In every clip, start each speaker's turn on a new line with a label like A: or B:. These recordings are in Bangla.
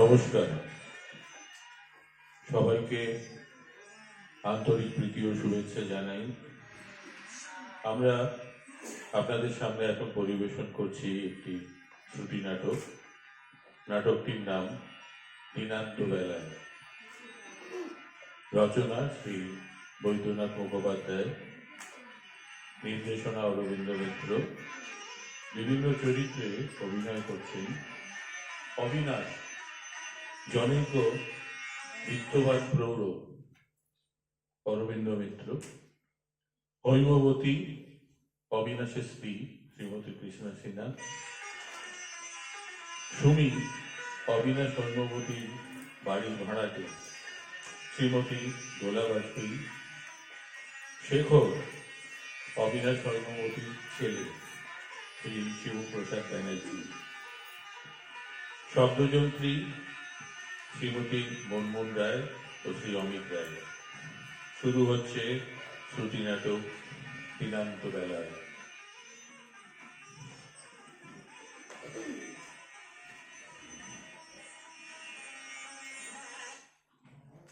A: নমস্কার। সবাইকে আন্তরিক প্রীতি ও শুভেচ্ছা জানাই। আমরা আপনাদের সামনে এখন পরিবেশন করছি একটি ছুটি নাটক। নাটকটির নাম দিনান্ত বেলায়। রচনা শ্রী বৈদ্যনাথ মুখোপাধ্যায়, নির্দেশনা অরবিন্দ মিত্র। বিভিন্ন চরিত্রে অভিনয় করছেন অবিনাশ জনৈক বিত্তবান প্রৌঢ়, অরবিন্দ মিত্র, হৈমবতী, অবিনাশের স্ত্রী, শ্রীমতী কৃষ্ণা সিনহা, সুমি, অবিনাশ হৈমবতীর বাড়ির ভাড়াটে, শ্রীমতী দোলা বাজপেয়ী, শেখর, অবিনাশ হৈমবতীর ছেলে, শ্রী শিবপ্রসাদ ব্যানার্জী, শব্দযন্ত্রী শ্রীমতী মনমোহন রায় ও শ্রী অমিত রায়। শুরু হচ্ছে শ্রুতি নাটক দিনান্ত বেলায়।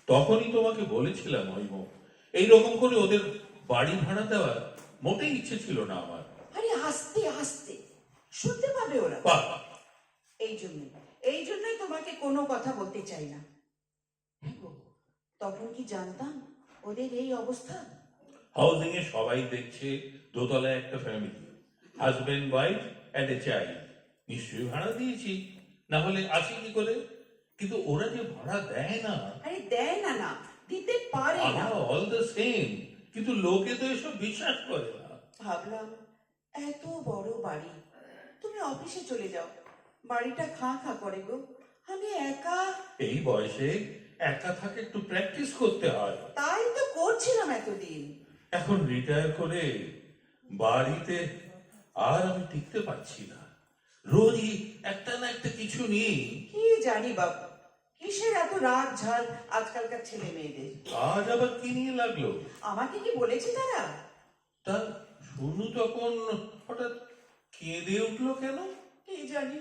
A: তখনই তোমাকে বলেছিলাম হৈম এইরকম করে ওদের বাড়ি ভাড়া দেওয়ার মোটেই ইচ্ছে ছিল না আমার।
B: আরে আস্তে আস্তে। শুনতে পাবে ওরা। এই জন্যই। এই জন্যই তোমাকে কোনো কথা বলতে চাই না। হ্যাঁ তখন কি জানতাম ওদের এই অবস্থা?
A: হাউজিং এ সবাই দেখছে দোতলায় একটা family husband wife and a child নিশ্চয়ই ভাড়া দিয়েছি না হলে আসি কি করে? কিন্তু ওরা যে ভাড়া দেয় না।
B: আরে দেয় না না দিতে পারে না।
A: অল দ্য সেম কিন্তু লোকে তো এসব বিশ্বাস করে না।
B: ভাবলাম এত বড় বাড়ি তুমি অফিসে চলে যাও। বাড়িটা খাঁ খাঁ করে গো। আমি একা।
A: এই বয়সে একা থাকে একটু প্র্যাকটিস করতে হয়।
B: তাই তো করছিলাম এতদিন।
A: এখন রিটায়ার করে বাড়িতে আর আমি টিকতে পারছি না। রোজই একটা না একটা কিছু নিয়ে
B: কি জানি বাবু কিসের এত রাগ ঝাল আজকালকার ছেলে মেয়েদের?
A: আজ আবার কি নিয়ে লাগল?
B: আমাকে কি বলেছে তারা?
A: তা শুনু তখন হঠাৎ কেঁদে উঠল কেন?
B: কি জানি।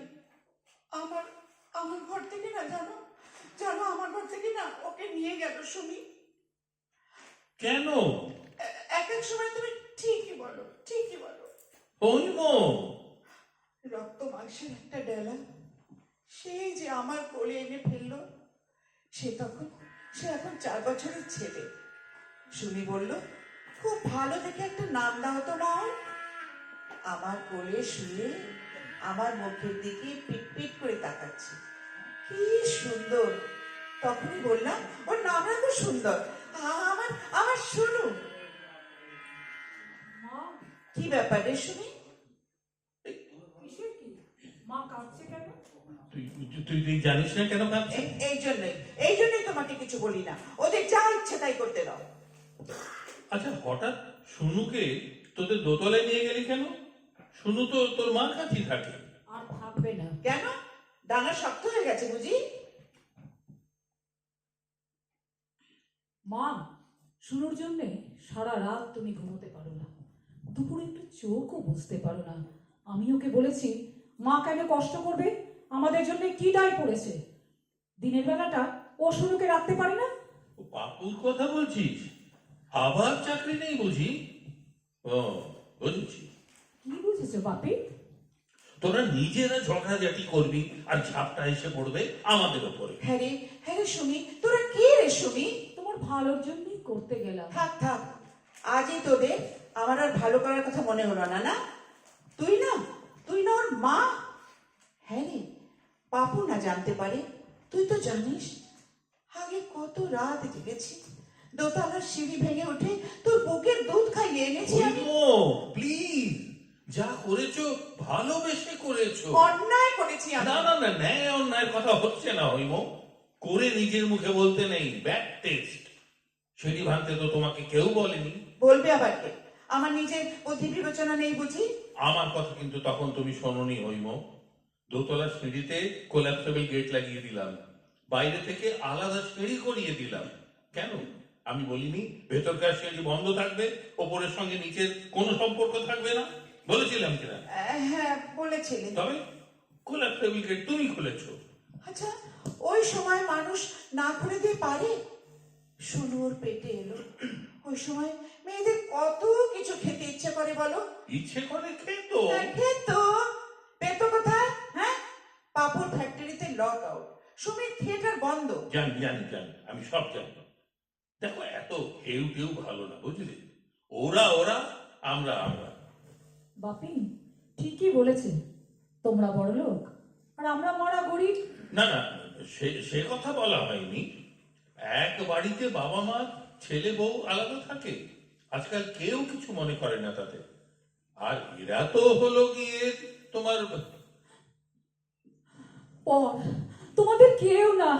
B: আমার আমার ঘর থেকে না জানো? জানো আমার ঘর থেকে না ওকে নিয়ে গেল সুমি।
A: কেন?
B: এক এক সময় তুমি ঠিকই বলো ঠিকই বলো।
A: হৈম
B: রক্ত মাংসের একটা ডেলা সেই যে আমার কোলে এনে ফেলল সে তখন সে এখন চার বছরের ছেলে। সুমি বলল খুব ভালো দেখে একটা নাম দাও তো মা। আমার কোলে শুয়ে আমার মুখের দিকে পিট পিট করে তাকাচ্ছে। কি সুন্দর। তখনই বললাম ওর নাম এত সুন্দর। আমার আমার শুনু
C: মা?
B: কি ব্যাপার রে শুনি
C: মা কাঁদছে কেন?
A: তুই তুই তুই জানিস না কেন
B: এই- এই জন্যই এই জন্যই তোমাকে কিছু বলি না। ওদের যা ইচ্ছে তাই করতে দাও।
A: আচ্ছা হঠাৎ শুনুকে তোদের দোতলায় নিয়ে গেলি কেন? শুনু তো তোর মার কাছেই থাকে।
C: আর থাকবে না।
B: কেন? ডাঙা শক্ত হয়ে গেছে বুঝি?
C: মা শুনোর জন্যে সারা রাত তুমি ঘুমোতে পারো না। দুপুরে একটু চোখও বুঝতে পারো না। আমি ওকে বলেছি মা কেন কষ্ট করবে? আমাদের জন্য কি দায় পড়েছে? দিনের বেলাটা ও শুনুকে রাখতে পারে না?
A: পাপুর কথা বলছিস? আবার চাকরি নেই বুঝি? ও বুঝছি।
C: বুঝেছ বাপি?
A: তোরা নিজেরা ঝগড়াঝাটি করবি আর ঝাপটা এসে পড়বে আমাদের ওপরে।
B: হ্যাঁ রে হ্যাঁ রে সুমি তোরা কে রে সুমি?
C: তোমার ভালোর জন্যই করতে গেলাম।
B: থাক থাক আজই তোদের আমার আর ভালো করার কথা মনে হলো না না? তুই না তুই না ওর মা? হ্যাঁ রে পাপু না জানতে পারে তুই তো জানিস আগে কত রাত জেগেছি দোতলার সিঁড়ি ভেঙে উঠে তোর বুকের দুধ খাইয়ে এনেছি আমি।
A: প্লিজ। যা করেছ ভালোবেসে করেছ।
B: অন্যায় করেছি
A: না না না ন্যায় অন্যায়ের কথা হচ্ছে না হইম করে নিজের মুখে বলতে নেই ব্যাড টেস্ট সিঁড়ি ভাঙতে তো তোমাকে কেউ বলেনি।
B: বলবে আবার কে? আমার নিজের বুদ্ধি বিবেচনা নেই বুঝি?
A: আমার কথা কিন্তু তখন তুমি শোনোনি হইম দোতলার সিঁড়িতে কোলাপসেবল গেট লাগিয়ে দিলাম। বাইরে থেকে আলাদা সিঁড়ি করিয়ে দিলাম। কেন? আমি বলিনি ভেতরকার সিঁড়ি বন্ধ থাকবে ওপরের সঙ্গে নিচের কোনো সম্পর্ক থাকবে না। বলেছিলাম কিনা?
B: হ্যাঁ বলেছিলে
A: তবে কোলাপসেবল গেট তুমি খুলেছো।
B: আচ্ছা ওই সময় মানুষ না করে দিয়ে পারে? শুনু ওর পেটে এলো। ওই সময় মেয়েদের কত কিছু খেতে ইচ্ছে করে বলো?
A: ইচ্ছে করে খেত।
B: দেখে তো পেত কোথায়? হ্যাঁ পাপড় ফ্যাক্টরিতে লক আউট সুমির থিয়েটার বন্ধ।
A: জানি জানি জানি আমি সব জানি। দেখো এত কেউ কেউ ভালো না বুঝলি? ওরা ওরা আমরা আমরা।
C: বাপি ঠিকই বলেছে তোমরা বড় লোক আর আমরা মরা গরিব।
A: না না সে সে কথা বলা হয়নি। এক বাড়িতে বাবা মা ছেলে বউ আলাদা থাকে। আজকাল কেউ কিছু মনে করে না তাতে। আর এরা তো হলো গিয়ে তোমার
C: পর তোমাদের কেউ না।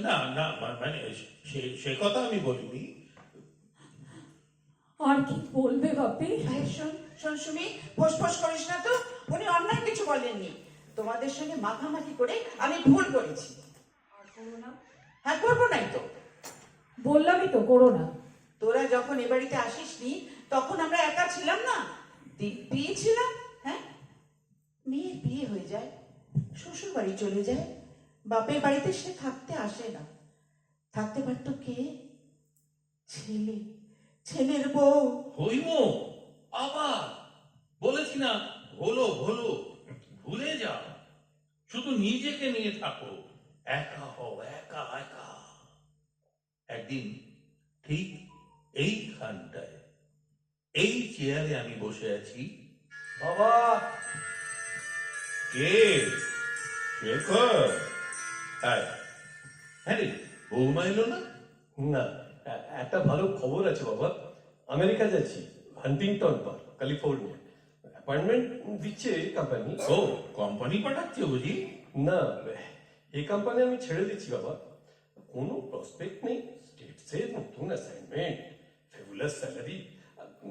A: না না মানে সে সে কথা আমি বলিনি।
C: আর কি বলবে বাপি?
B: ভাই শোন শোন সুমি ফোসফোস করিস না তো। উনি অন্যায় কিছু বলেননি। তোমাদের সঙ্গে মাখামাখি করে আমি ভুল করেছি। হ্যাঁ করব নাই তো।
C: বললামই তো করো না।
B: তোরা যখন এ বাড়িতে আসিসনি তখন আমরা একা ছিলাম না? দিব্যি ছিলাম? হ্যাঁ? মেয়ের বিয়ে হয়ে যায় শ্বশুর বাড়ি চলে যায়। বাপের বাড়িতে সে থাকতে আসে না। থাকতে পারতো কে? ছেলে। ছেলের বউ।
A: হইম। আবার বলেছি না হলো হলো ভুলে যাও। শুধু নিজেকে নিয়ে থাকো। একা হও, একা একা। একদিন ঠিক এইখানটায়, এই চেয়ারে আমি বসে আছি।
D: বাবা!
A: কে? শেখর? হ্যাঁ। হ্যাঁ রে, বৌমা এলো না?
D: না একটা ভালো খবর আছে বাবা। আমেরিকা যাচ্ছি। হান্টিংটন পার্ক ক্যালিফোর্নিয়া অ্যাপয়েন্টমেন্ট দিচ্ছে কোম্পানি
A: ও কোম্পানি পাঠাচ্ছে বুঝি
D: না এই কোম্পানি আমি ছেড়ে দিচ্ছি বাবা কোনো প্রসপেক্ট নেই স্টেটসে নতুন অ্যাসাইনমেন্ট ফেবুলাস স্যালারি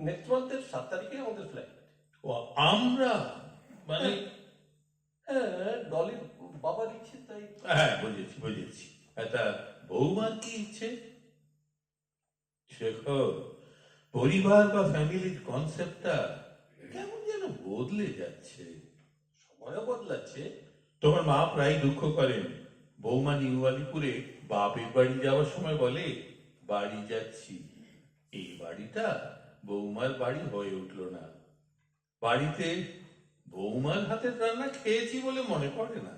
D: নেক্সট মান্থের সাত তারিখে আমাদের ফ্লাইট
A: ও আমরা মানে
D: হ্যাঁ ডলির বাবার ইচ্ছে তাই
A: হ্যাঁ বুঝেছি বুঝেছি এটা বৌমার কি ইচ্ছে শেখো পরিবার বা ফ্যামিলির কনসেপ্টটা কেমন যেন বদলে যাচ্ছে?
D: সময়ও বদলাচ্ছে।
A: তোমার মা প্রায় দুঃখ করেন। বৌমা নিউ আলিপুরে বাপের বাড়ি যাওয়ার সময় বলে, বাড়ি যাচ্ছি। এই বাড়িটা বৌমার বাড়ি হয়ে উঠল না। বাড়িতে বৌমার হাতের রান্না খেয়েছি বলে মনে পড়ে না।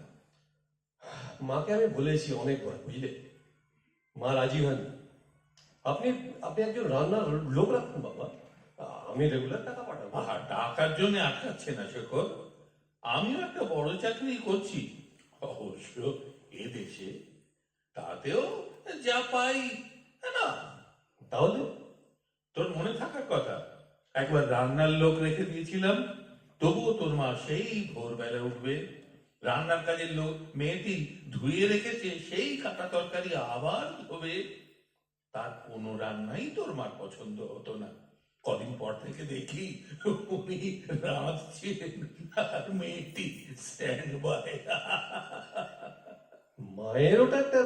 D: মাকে আমি বলেছি অনেকবার, বুঝলে? মা রাজি হয়নি। আপনি আপনি একজন রান্নার লোক রাখুন বাবা। আমি রেগুলার টাকা পাঠাবো।
A: আহা টাকার জন্য আটকাচ্ছে না শেখর। আমিও একটা বড় চাকরি করছি। অবশ্য এ দেশে তাতেও যা পাই না।
D: তাহলে?
A: তোর মনে থাকার কথা একবার রান্নার লোক রেখে দিয়েছিলাম তবুও তোর মা সেই ভোরবেলা উঠবে। রান্নার কাজের লোক মেয়েটি ধুয়ে রেখেছে সেই কাটা তরকারি আবার ধোবে। তার কোনো রান্নাই তোর মার পছন্দ হতো না। কদিন পর থেকে দেখি উনি রাঁধছেন আর মেয়েটি স্ট্যান্ড বাই
D: মায়ের ওটা একটা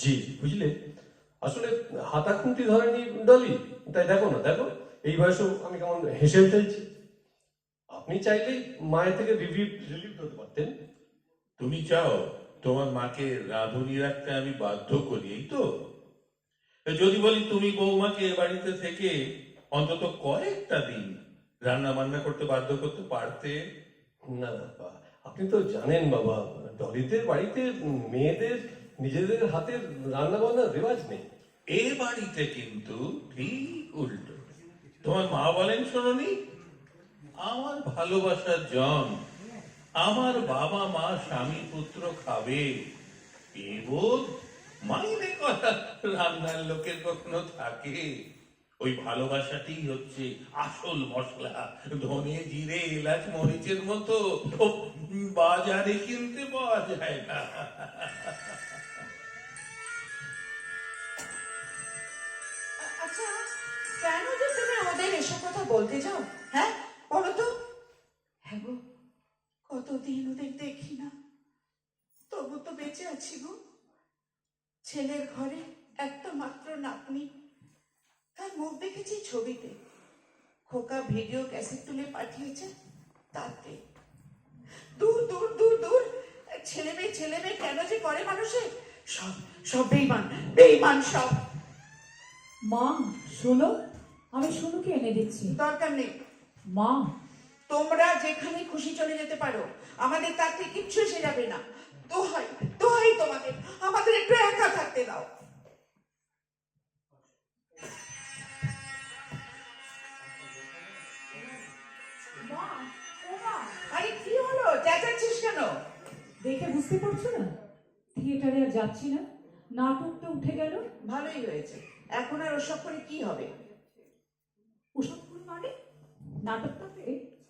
D: জিদ বুঝলে? আসলে হাতা খুঁটি ধরেনি ডলি। তাই দেখো না দেখো এই বয়সেও আমি কেমন হেসে ফেলছি আপনি চাইলেই মায়ের থেকে রিলিভ রিলিভ হতে পারতেন।
A: তুমি চাও তোমার মাকে রাঁধুনি রাখতে আমি বাধ্য করি এই তো? যদি বলি তুমি বৌমাকে এ বাড়িতে থেকে অন্তত কয়েকটা দিন রান্না বান্না করতে বাধ্য করতে পারতে?
D: না বাবা। আপনি তো জানেন বাবা ডলিদের বাড়িতে মেয়েদের নিজেদের হাতের রান্না বান্নার রেওয়াজ নেই।
A: এ বাড়িতে কিন্তু ঠিক উল্টো। তোমার মা বলেন শোনি আমার ভালোবাসার জন আমার বাবা মা স্বামী পুত্র খাবে। এ বোধ মাইনে করা রান্নার লোকের কখনো থাকে? ওই ভালোবাসাটি হচ্ছে আসল মশলা। ধনে জিরে এলাচ মরিচের মতো। বাজারে কিনতে পাওয়া যায় না।
B: আচ্ছা কেন যে তুমি ওদের এসব কথা বলতে যাও? হ্যাঁ বলো তো। হ্যাঁ গো। কতদিন ওদের দেখি না। তবু তো বেঁচে আছি গো। ছেলের ঘরে একটা মাত্র নাতনি। তার মুখ দেখেছি ছবিতে। খোকা ভিডিও ক্যাসেট তুলে পাঠিয়েছে তাতে। দূর দূর দূর দূর। ছেলে মেয়ে ছেলে মেয়ে কেন যে করে মানুষে? সব সব বেইমান বেইমান সব।
C: মা শোনো আমি শুনুকে এনে দিচ্ছি।
B: দরকার নেই।
C: মা।
B: তোমরা যেখানে খুশি চলে যেতে পারো। আমাদের তাতে কিচ্ছু এসে যাবে না। দোহাই দোহাই তোমাদের। আমাদের একটু একা থাকতে দাও। আরে কি হলো? চেঁচাচ্ছিস কেন?
C: দেখে বুঝতে পারছ না? থিয়েটারে আর যাচ্ছি না। নাটকটা উঠে গেল।
B: ভালোই হয়েছে। এখন আর ওসব করে কি হবে?
C: ওসব করে মানে? নাটকটাতে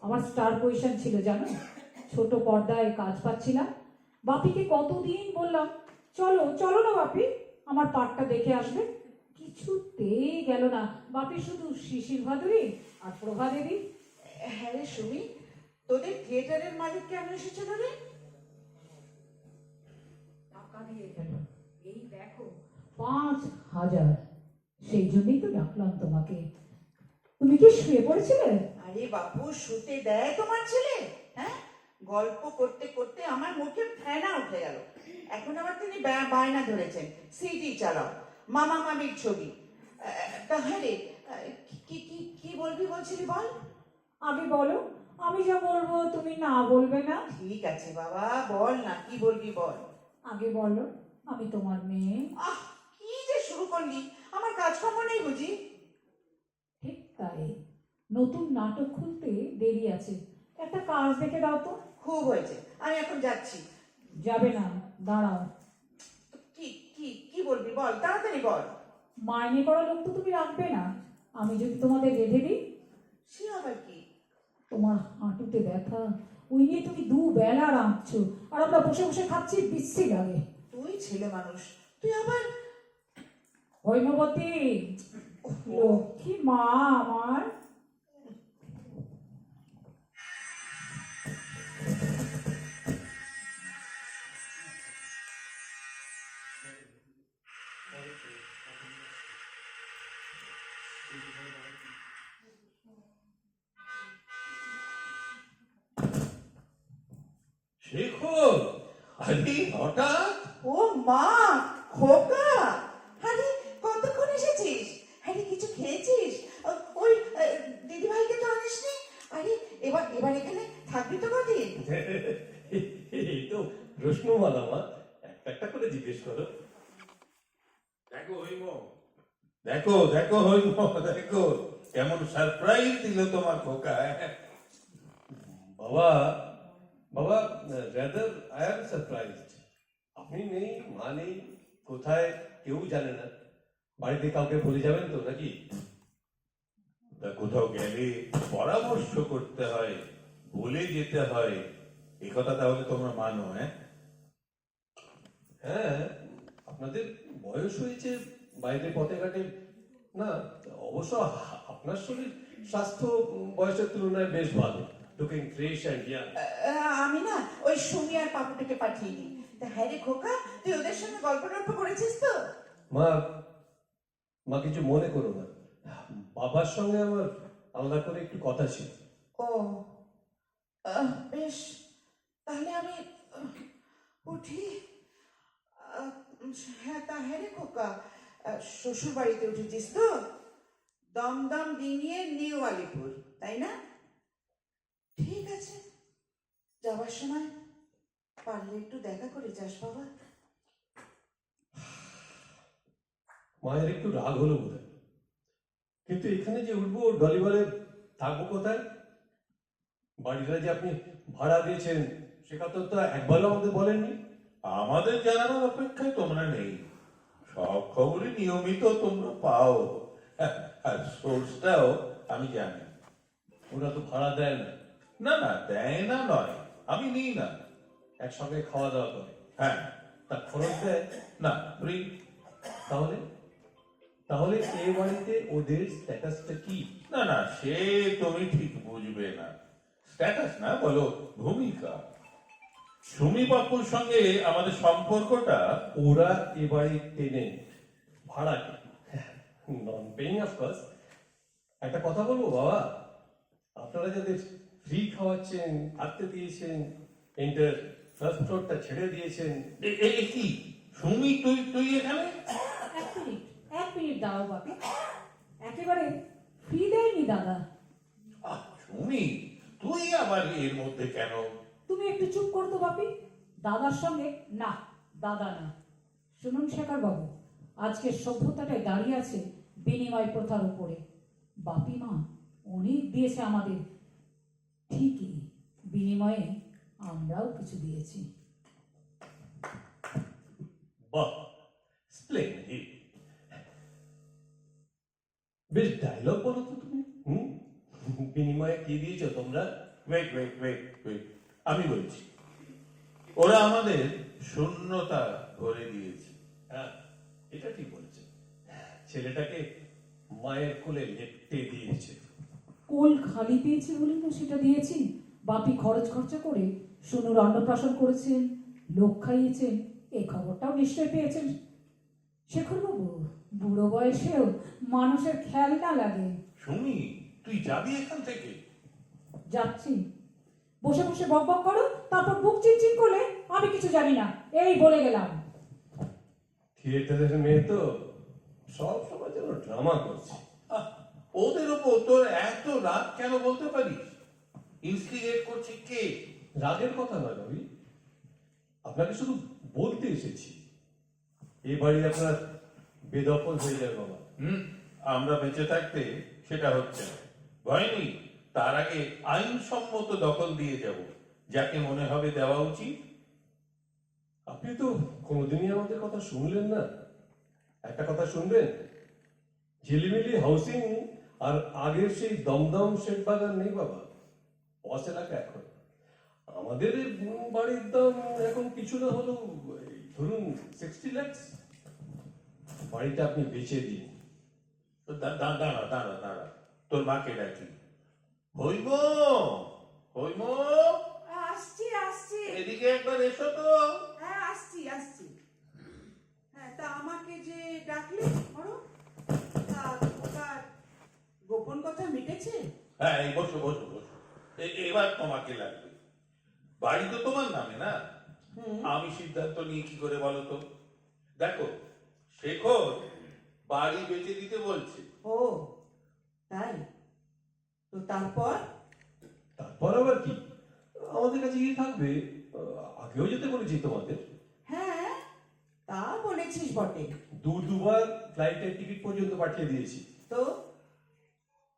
C: আমার স্টার পজিশন ছিল জানো? ছোট পর্দায় কাজ পাচ্ছিলাম। বাপিকে কতদিন বললাম চলো চলো না বাপি আমার পাটটা দেখে আসবে। কিছুতেই গেল না। বাপি শুধু শিশির ভাদুরী আর প্রভা দেবী।
B: হ্যাঁ রে সুমি তোদের থিয়েটারের মালিক কেন এসেছিল রে
C: টাকা দিয়ে গেল। এই দেখো পাঁচ হাজার। সেই জন্যই তো ডাকলাম তোমাকে। তুমি কি শুয়ে পড়েছিলে?
B: আরে বাপু শুতে দেয় তোমার ছেলে হ্যাঁ? গল্প করতে করতে আমার মুখে ফেনা উঠে গেল। এখন আবার তিনি বায়না ধরেছেন সিডি চালাও মামা মামির ছবি। তাহলে কি কি কি বলবি বলছিলি বল?
C: আমি বলো আমি যা বলব তুমি না বলবে না?
B: ঠিক আছে বাবা বল না কি বলবি বল?
C: আগে বলো আমি তোমার মেয়ে।
B: আহ কি যে শুরু করলি আমার কাজকর্ম নেই বুঝি?
C: ঠিক তাই নতুন নাটক খুলতে দেরি আছে। একটা কাজ দেখে দাও তো।
B: খুব হয়েছে। আমি এখন যাচ্ছি।
C: যাবে না দাঁড়াও।
B: কি কি কি বলবি বল? তাড়াতাড়ি বল।
C: মাইনে করা লোক তো তুমি রাখবে না। আমি যদি তোমাদের রেঁধে দিই
B: সে আবার কি?
C: তোমার হাঁটুতে ব্যথা। ওই নিয়ে তুমি দু বেলা রাঁধছো। আর আমরা বসে বসে খাচ্ছি বিশ্রী লাগে।
B: তুই ছেলে মানুষ। তুই আবার
C: হৈমবতী লক্ষ্মী মা আমার।
A: শেখর আরে হঠাৎ?
B: ও মা খোকা! আরে কতক্ষণ এসেছিস? আরে কিছু খেয়েছিস? ওই দিদি ভাইকে তো আনিসনি? আরে এবার এবার এখানে থাকবি তো কদিন?
D: এই তো প্রশ্নমালা মা। একটা একটা করে জিজ্ঞেস করো।
A: দেখো হইম দেখো দেখো হইম দেখো। কেমন সারপ্রাইজ দিল তোমার খোকা হ্যাঁ?
D: বাবা বাবা রেদার আই এম সারপ্রাইজড আপনি নেই, মা নেই, কোথায়, কেউ জানে না। বাড়িতে কাউকে বলে যাবেন তো নাকি?
A: তা কোথাও গেলে পরামর্শ করতে হয়, বলে যেতে হয়। এই কথা তাহলে তোমরা মানো হ্যাঁ?
D: হ্যাঁ আপনাদের বয়স হয়েছে, বাইরে পথে ঘাটে। না, অবশ্য আপনার শরীর স্বাস্থ্য বয়সের তুলনায় বেশ ভালো। ফ্রেশ অ্যান্ড ইয়াং
B: আহ, আমি না ওই সুমি আর পাপুটাকে পাঠিয়ে দিই তা হ্যাঁ রে খোকা তুই ওদের সঙ্গে গল্প টল্প করেছিস তো?
D: মা মা কিছু মনে করো না। বাবার সঙ্গে আমার আলাদা করে একটু কথা ছিল।
B: ও বেশ। তাহলে আমি উঠি। হ্যাঁ তা হ্যাঁ রে খোকা শ্বশুর বাড়িতে উঠেছিস তো? দমদম ডিঙিয়ে নিউ আলিপুর তাই না? ঠিক আছে। যাবার সময় পারলে একটু দেখা করে যাস বাবা।
D: মায়ের একটু রাগ হলো বোধ কিন্তু এখানে যে উঠবো ডলি বলে থাকব কোথায়? বাড়িটা যে আপনি ভাড়া দিয়েছেন সে কথা তো একবারও আমাদের বলেননি।
A: আমাদের জানানোর অপেক্ষায় তোমরা নেই। সব খবরই নিয়মিত তোমরা পাও। আর সোর্সটাও আমি জানি।
D: ওরা তো ভাড়া দেয় না।
A: না না, দেয় না নয়। আমি নিই না।
D: একসঙ্গে খাওয়া দাওয়া করে।
A: হ্যাঁ
D: তা খরচ দেয়
A: না ফ্রি
D: তাহলে? তাহলে এ বাড়িতে ওদের স্ট্যাটাসটা কি?
A: না না, সে তুমি ঠিক বুঝবে না। স্ট্যাটাস না, বলো, ভূমিকা। সুমি বাপুর সঙ্গে আমাদের সম্পর্কটা
D: ওরা এ বাড়ির টেনেন্ট ভাড়াটে নন পেইং অফকোর্স একটা কথা বলব, বাবা? আপনারা যাদের ফ্রি খাওয়াচ্ছেন থাকতে দিয়েছেন ইন্টার ফার্স্ট ফ্লোরটা ছেড়ে দিয়েছেন।
A: কি? সুমি তুই তুই এখানে?
C: এক মিনিট এক মিনিট দাঁড়াও বাপি। একেবারে ফ্রি দেয়নি দাদা।
A: আহ, সুমি তুই আবার এর মধ্যে কেন?
C: তুমি একটু চুপ করতো বাপি। দাদার সঙ্গে না দাদা না। শুনুন শেখর বাবু আজকের সভ্যতাটাই দাঁড়িয়ে আছে বিনিময় প্রথার উপরে। বাপি মা অনেক দিয়েছে আমাদের ঠিকই, বিনিময়ে আমরাও কিছু দিয়েছি।
D: বেশ ডায়লগ বলো তো তুমি বিনিময়ে কি দিয়েছ তোমরা?
A: ওয়েট ওয়েট ওয়েট ওয়েট আমি বলছি, ওরা আমাদের শূন্যতা ভরে দিয়েছে।
D: হ্যাঁ এটা ঠিক বলেছে। ছেলেটাকে মায়ের কোলে লেপটে দিয়েছে।
C: কোল খালি পেয়েছি বলে তো সেটা দিয়েছি। বাপি খরচ খরচা করে সোনুর অন্নপ্রাশন করেছেন লোক খাইয়েছেন এই খবরটাও নিশ্চয় পেয়েছেন শেখর বাবু বুড়ো বয়সেও মানুষের খেয়াল না লাগে।
A: সুমি তুই যাবি এখান থেকে?
C: যাচ্ছি। বসে বসে বক বক করো তারপর বুক চিনচিন করলে আমি কিছু জানি না। এই বলে গেলাম।
D: থিয়েটারের মেয়ে তো সব সময় যেন ড্রামা করছে।
A: আহ, ওদের ওপর তোর এত রাগ কেন বলতে পারিস? ইনস্টিগেট করছে কে?
D: রাগের কথা নয় রবি আপনাকে শুধু বলতে এসেছি। এই বাড়ি আপনার বেদখল হয়ে যাবে বাবা।
A: হুম? আমরা বেঁচে থাকতে সেটা হচ্ছে না। ভয় নেই, তার আগে আইনসম্মত দখল দিয়ে যাব। যাকে মনে হবে দেওয়া উচিত।
D: আপনি তো কোনোদিনই আমাদের কথা শুনলেন না। একটা কথা শুনবেন? ঝিলিমিলি হাউসিং আর আগের সেই দমদম শেখ বাগান নেই বাবা। পস এলাকা এখন। আমাদের বাড়ির দাম এখন কিছু না হলেও ধরুন সিক্সটি ল্যাক্স বাড়িটা আপনি বেচে দিন।
A: দাঁড়া দাঁড়া দাঁড়া। তোর মাকে ডাকি। হইব হইব
B: আসছি আসছি।
A: এদিকে একবার এসো তো।
B: হ্যাঁ আসছি আসছি। হ্যাঁ তা আমাকে যে ডাকলে বড়? গোপন কথা মিটেছে?
A: হ্যাঁ এই বসো বসো বসো। এবার তোমাকে লাগবে। বাড়ি তো তোমার নামে না? আমি সিদ্ধান্ত নিয়ে কি করে বলো তো? দেখো শেখর বাড়ি বেঁচে দিতে বলছে।
B: ও তাই? তো তারপর?
D: তারপর আবার কি? আমাদের কাছে কি থাকবে। আগেও যেতে বলেছি তোমাদের?
B: হ্যাঁ তা বলেছিস বটে।
D: দু দুবার ফ্লাইটের টিকিট পর্যন্ত পাঠিয়ে দিয়েছি।
B: তো?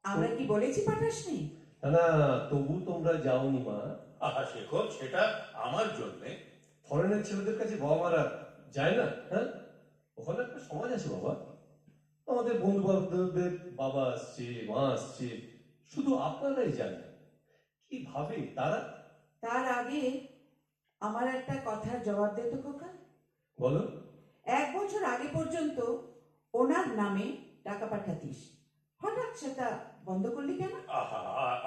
B: আমরা কি বলেছি পাঠাসনি
D: না? না তবু তোমরা যাওনি মা।
A: আহা শেখর সেটা আমার জন্যে।
D: ফরেনের ছেলেদের কাছে বাবা মারা যায় না হ্যাঁ? ওখানে একটা সমাজ আছে বাবা। আমাদের বন্ধু বান্ধবদের বাবা আসছে মা আসছে শুধু আপনারাই জানেন। কি ভাবে তারা?
B: তার আগে আমার একটা কথার জবাব দে তো খোকা।
D: বলো।
B: এক বছর আগে পর্যন্ত ওনার নামে টাকা পাঠাতিস। হঠাৎ সেটা বন্ধ করলি কেন?
A: আহা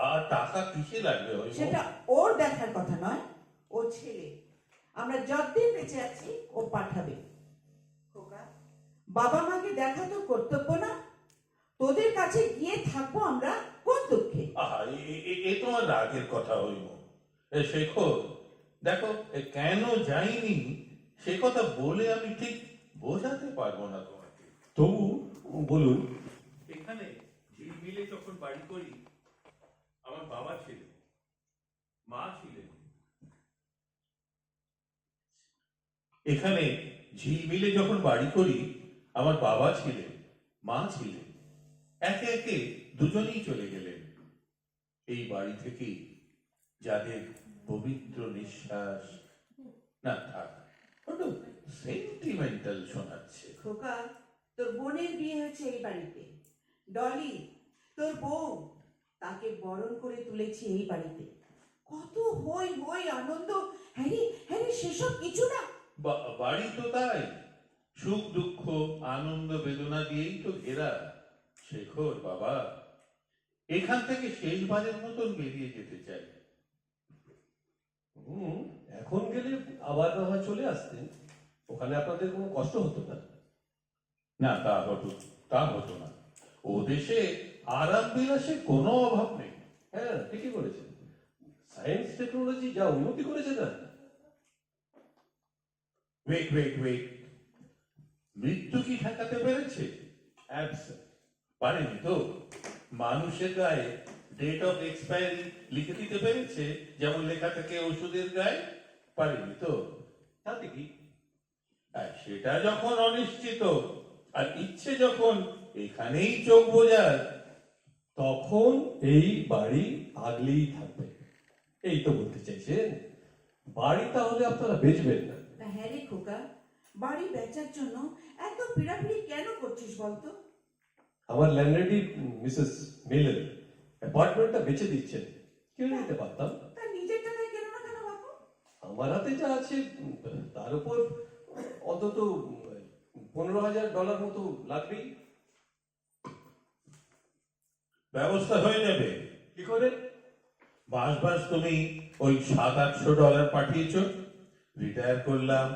A: আর টাকা কিসে লাগবে
B: সেটা ওর দেখার কথা নয় ও ছেলে। আমরা যতদিন বেঁচে আছি ও পাঠাবে। খোকা বাবা মাকে দেখা তো কর্তব্য না। তোদের কাছে গিয়ে থাকব আমরা কোন দুঃখে?
A: আহা এ- তোমার রাগের কথা হইব এ শেখর দেখো কেন যাইনি? সে কথা বলে আমি ঠিক বোঝাতে পারব না তোমাকে।
D: তবু বলুন।
A: এখানে ঝিলমিলে যখন বাড়ি করি, আমার বাবা ছিলেন, মা ছিলেন। এখানে ঝিলমিলে যখন বাড়ি করি, আমার বাবা ছিলেন, মা ছিলেন। একে একে দুজনেই চলে গেলেন। এই বাড়ি থেকে যাদের পবিত্র নিঃশ্বাস না থাক সেন্টিমেন্টাল শোনাচ্ছে।
B: খোকা, তোর বোনের বিয়ে হয়েছে এই বাড়িতে। ডলি তোর বউ? তাকে বরণ করে তুলেছি এই বাড়িতে। কত হই হই আনন্দ। হ্যারি হ্যারি সেসব কিছু না।
A: বাড়ি তো তাই। সুখ দুঃখ আনন্দ বেদনা দিয়েই তো ঘেরা শেখর বাবা। এখান থেকে শেষবারের মতন বেরিয়ে যেতে চাই।
D: হুম এখন গেলে আবার না হয় চলে আসতেন। ওখানে আপনাদের কোনো কষ্ট হতো না?
A: না তা হতো তা হতো না। ও দেশে আরাম বিলাসে কোনো অভাব নেই।
D: হ্যাঁ ঠিকই বলেছেন। সায়েন্স টেকনোলজি যা উন্নতি করেছে না
A: ওয়েট ওয়েট ওয়েট মৃত্যু কি ঠেকাতে পেরেছে? পারেনি তো? মানুষের গায়ে ডেট অফ এক্সপায়ারি লিখে দিতে পেরেছে, যেমন লেখা থাকে ওষুধের গায়ে? পারেনি তো?
D: তাতে কি?
A: সেটা যখন অনিশ্চিত, আর ইচ্ছে যখন এখানেই চোখ বোঝার
D: তখন এই বাড়ি আগলেই থাকবে। এই তো বলতে চাইছেন। বাড়ি তাহলে আপনারা বেচবেন না।
E: হ্যাঁ রে খোকা বাড়ি বেচার জন্য এত পিড়াপিড়ি কেন করছিস বলতো?
D: আমার ল্যান্ডলেডি মিসেস মিলের অ্যাপার্টমেন্টটা বেচে দিচ্ছেন। কিনে নিতে পারতাম।
E: তা নিজের টাকায় কেন না কেন বাপু?
D: আমার হাতে যা আছে তার উপর অন্তত পনেরো হাজার ডলার মতো লাগবেই।
A: ব্যবস্থা হয়ে যাবে
D: কি করে?
A: বাস মাস তুমি ওই সাত আটশো ডলার পাঠিয়েছ। রিটায়ার করলাম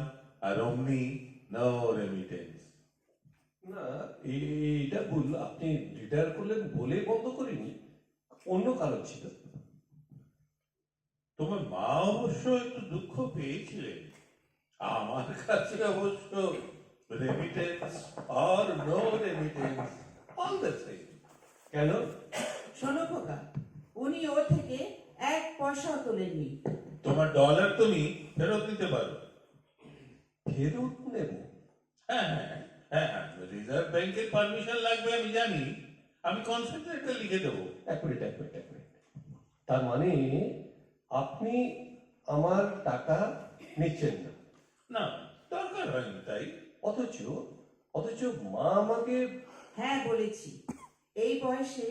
A: আর অমনি নো রেমিটেন্স
D: না এইটা ভুল আপনি রিটায়ার করলেন বলে বন্ধ করিনি অন্য কারণ ছিল।
A: তোমার মা অবশ্য একটু দুঃখ পেয়েছিলেন। আমার কাছে অবশ্য remittance R no remittance all the same
D: কেন?
E: শোনো খোকা উনি ও থেকে এক পয়সাও তোলেননি।
A: তোমার ডলার তুমি ফেরত দিতে পারো।
D: ফেরত নেব?
A: হ্যাঁ হ্যাঁ হ্যাঁ হ্যাঁ রিজার্ভ ব্যাংকের পারমিশন লাগবে আমি জানি। আমি কনসেন্ট্রেটটা লিখে দেবো।
D: এক মিনিট এক মিনিট এক মিনিট তার মানে আপনি আমার টাকা নিচ্ছেন না।
A: না দরকার হয়নি তাই।
D: অথচ অথচ মা আমাকে
E: হ্যাঁ বলেছি। এই বয়সে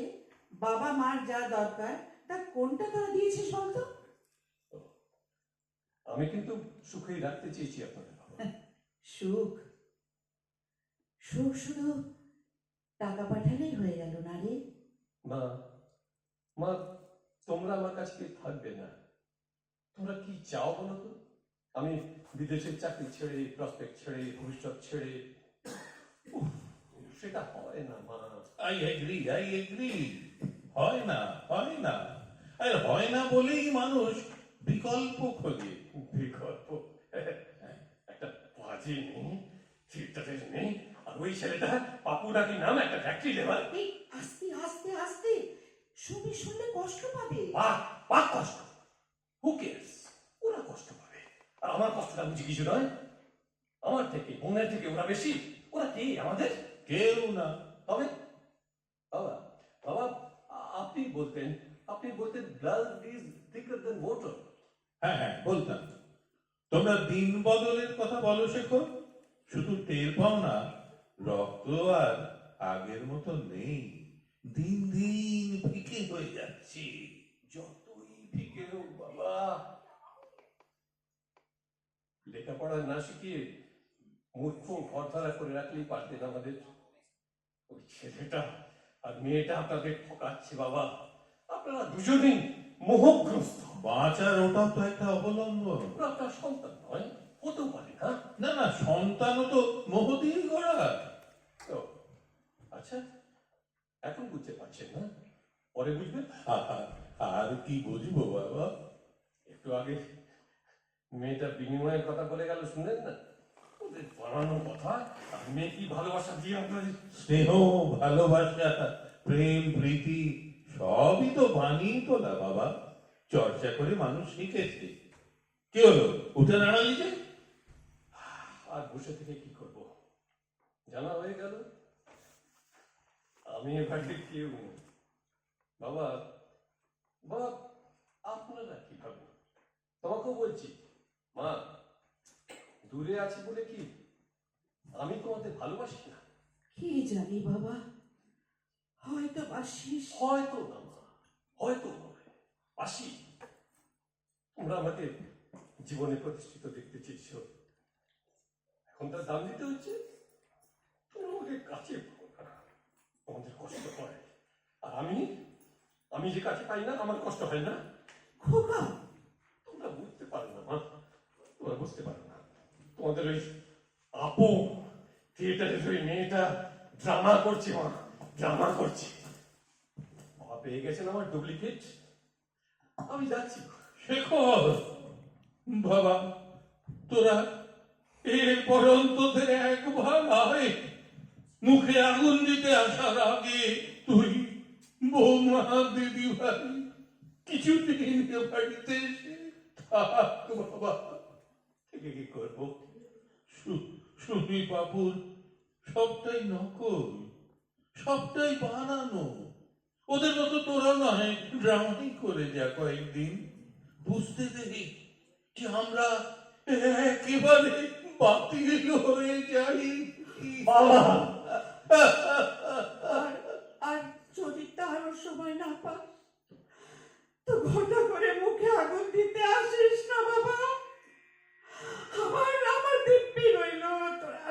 E: বাবা মার যা দরকার তা কোনটা তোরা দিয়েছিস বলতো?
D: আমি কিন্তু সুখেই রাখতে চেয়েছি আপনাকে বাবা।
E: সুখ? সুখ শুধু টাকা পাঠালেই হয়ে গেল না রে।
D: মা মা তোমরা আমার কাছে কি থাকবে না। তোমরা কি চাও বলো তো? আমি বিদেশের চাকরি ছেড়ে প্রসপেক্ট ছেড়ে ভবিষ্যৎ ছেড়ে সেটা হয় না মা।
A: আই এগ্রি আই এগ্রি হয় না হয় না। আর হয় না বলেই মানুষ বিকল্প খোঁজে।
D: বিকল্প? একটা বাজে নেই থিয়েটারের নেই আর ওই ছেলেটা পাপু নাকি নাম একটা ফ্যাক্টরি
E: এই আস্তে আস্তে আস্তে। শুনে শুনলে কষ্ট পাবে।
D: পাক পাক কষ্ট। হু কেয়ার্স ওরা কষ্ট পাবে। আর আমার কষ্টটা বুঝি কিছু নয়? আমার থেকে বোনের থেকে ওরা বেশি? ওরা কে? আমাদের?
A: কেউ না।
D: তবে বাবা বাবা আপনি বলতেন আপনি বলতেন blood is thicker than water
A: হ্যাঁ হ্যাঁ বলতাম। তোমরা দিন বদলের কথা বলো শেখো শুধু টের পাও না রক্ত আর আগের মতো নেই। দিন দিন ফিকে হয়ে যাচ্ছে।
D: যতই ফিকে হোক বাবা। লেখাপড়া না শিখিয়ে মূর্খ ঘর ধরা করে রাখলেই পারতেন আমাদের। ওই ছেলেটা আর মেয়েটা আপনাদের ঠকাচ্ছে বাবা। আপনারা দুজনেই মোহগ্রস্ত।
A: বাঁচার ওটা তো একটা অবলম্বন।
D: আপনার সন্তান নয় হতেও পারে না
A: না না সন্তানও তো মোহ দিয়ে গড়া
D: আচ্ছা এখন বুঝতে পারছেন না পরে বুঝবেন।
A: আর কি বুঝব বাবা?
D: একটু আগে মেয়েটা বিনিময়ের কথা বলে গেল শুনলেন না? ওদের বানানো কথা আর কি ভালোবাসা দিয়ে আপনাদের
A: স্নেহ ভালোবাসা প্রেম প্রীতি সবই তো বানিয়ে তোলা বাবা। চর্চা করে মানুষ শিখেছে। কি হলো? উঠে দাঁড়ালি যে
D: আর বসে থেকে কি করব? জানা হয়ে গেল। আমি এবারে কেউ। বাবা বাবা আপনারা কি ভাবেন? তোমাকেও বলছি। মা দূরে আছি বলে কি? আমি তোমাদের ভালোবাসি না।
E: কি জানি বাবা হয়তো বাসিস
D: হয়তো না মা হয়তো আসি। তোমরা আমাকে জীবনে প্রতিষ্ঠিত দেখতে চেয়েছ। এখন তার দাম দিতে হচ্ছে। তোমরা আমাকে কাছে পাও না। তোমাদের কষ্ট হয়। আর আমি আমি যে কাছে পাই না আমার কষ্ট হয় না।
E: খোকা!
D: তোমরা বুঝতে পারো না মা। তোমরা বুঝতে পারো তোমাদের ওই আপু থিয়েটারের ওই মেয়েটা ড্রামা করছে মা ড্রামা করছে। বাবা পেয়ে গেছেন আমার ডুপ্লিকেট আমি যাচ্ছি।
A: শেখর বাবা তোরা একবার আয়। মুখে আগুন দিতে আসার আগে তুই বৌমা দিদি ভাই কিছুদিন বাড়িতে এসে থাক বাবা। থেকে কি করব? সুমি বাবুর সবটাই নকল সবটাই বানানো ওদের মতো তোরা নয় ড্রামাই করে যা কয়েকদিন বুঝতে যে আমরা একেবারে বাতিল হয়ে যাই
D: বাবা
B: আর যদি তারও সময় না পাস তো ঘটা করে মুখে আগুন দিতে আসিস না বাবা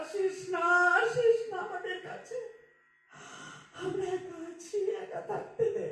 B: আসিস না আসিস না আমাদের কাছে। আমরা একা আছি একা থাকতে দে